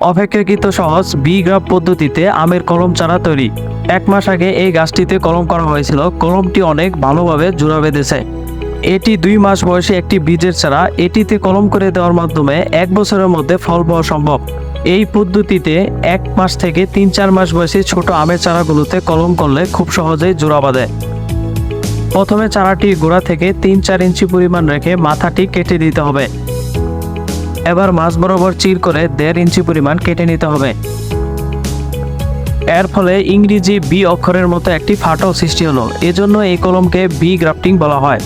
অপেক্ষাকৃত সহজ B graph পদ্ধতিতে আমের কলম চারা তৈরি। এক মাস আগে এই গাছটিতে কলম করা হয়েছিল। কলমটি অনেক ভালোভাবে জোড়া বেঁধেছে। এটি দুই মাস বয়সে একটি বীজের চারা। এটিতে কলম করে দেওয়ার মাধ্যমে এক বছরের মধ্যে ফল পাওয়া সম্ভব। এই পদ্ধতিতে এক মাস থেকে তিন চার মাস বয়সী ছোট আমের চারাগুলোতে কলম করলে খুব সহজেই জোড়া বাঁধে। প্রথমে চারাটি গোড়া থেকে তিন চার ইঞ্চি পরিমাণ রেখে মাথাটি কেটে দিতে হবে। এবার মাছ বরাবর চির করে দেড় ইঞ্চি পরিমাণ কেটে নিতে হবে। এর ফলে ইংরেজি বি অক্ষরের মতো একটি ফাটল সৃষ্টি হলো। এজন্য এই কলমকে বি গ্রাফটিং বলা হয়।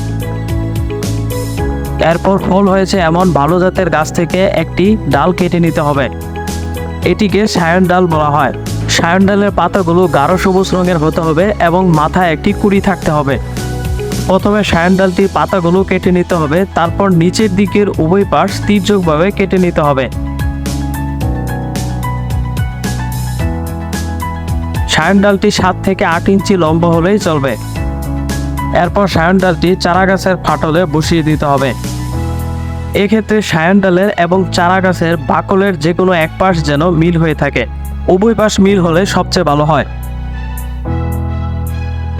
এরপর ফল হয়েছে এমন ভালো জাতের গাছ থেকে একটি ডাল কেটে নিতে হবে। এটিকে সায়ন ডাল বলা হয়। সায়ন ডালের পাতাগুলো গাঢ় সবুজ রঙের হতে হবে এবং মাথায় একটি কুড়ি থাকতে হবে। প্রথমে সায়ন ডালটির পাতাগুলো কেটে নিতে হবে, তারপর নিচের দিকের উভয় পাশ তীর্যকভাবে কেটে নিতে হবে। সায়ন ডালটি সাত থেকে আট ইঞ্চি লম্বা হলেই চলবে। এরপর সায়ন ডালটি চারা গাছের ফাটলে বসিয়ে দিতে হবে। এক্ষেত্রে সায়ন ডালের এবং চারা গাছের বাকলের যে কোনো এক পাশ যেন মিল হয়ে থাকে। উভয় পাশ মিল হলে সবচেয়ে ভালো হয়।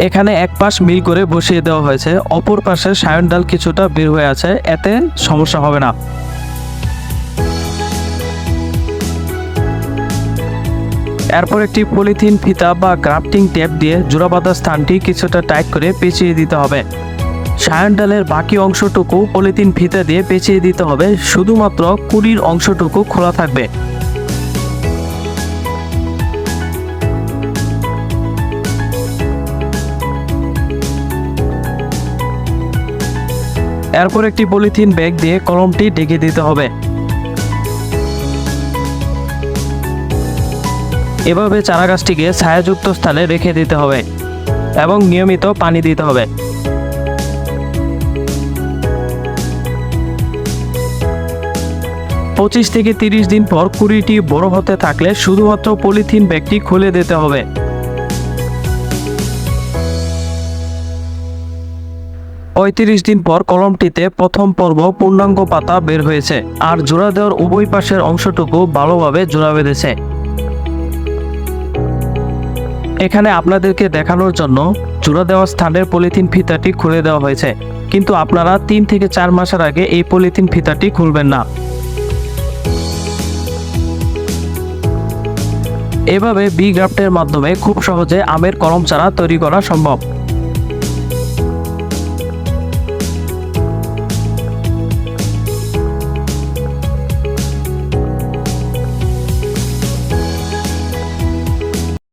এখানে এক পাশ মিল করে বসিয়ে দেওয়া হয়েছে, অপর পাশে সায়ন ডাল কিছুটা বের হয়ে আছে, এতে সমস্যা হবে না। এরপর একটি পলিথিন, ফিতা বা গ্রাফটিং টেপ দিয়ে জোড়া বাঁধা স্থানটি কিছুটা টাইট করে পেঁচিয়ে দিতে হবে। সায়ন ডালের বাকি অংশটুকু পলিথিন, ফিতা দিয়ে পেঁচিয়ে দিতে হবে, শুধুমাত্র কুড়ির অংশটুকু খোলা থাকবে। এরপর একটি পলিথিন ব্যাগ দিয়ে কলমটি ঢেকে দিতে হবে। এভাবে চারা গাছটিকে ছায়াযুক্ত স্থানে রেখে দিতে হবে এবং নিয়মিত পানি দিতে হবে। পঁচিশ থেকে তিরিশ দিন পর কুড়িটি বড় হতে থাকলে শুধুমাত্র পলিথিন ব্যাগটি খুলে দিতে হবে। পঁয়ত্রিশ দিন পর কলমটিতে প্রথম পর্ব পূর্ণাঙ্গ পাতা বের হয়েছে, আর জোড়া দেওয়ার উভয় পাশের অংশটুকু ভালোভাবে জোড়া বেঁধেছে। এখানে আপনাদেরকে দেখানোর জন্য জোড়া দেওয়া স্থানের পলিথিন ফিতাটি খুলে দেওয়া হয়েছে, কিন্তু আপনারা তিন থেকে চার মাসের আগে এই পলিথিন ফিতাটি খুলবেন না। এভাবে বি গ্রাফটের মাধ্যমে খুব সহজে আমের কলম চারা তৈরি করা সম্ভব।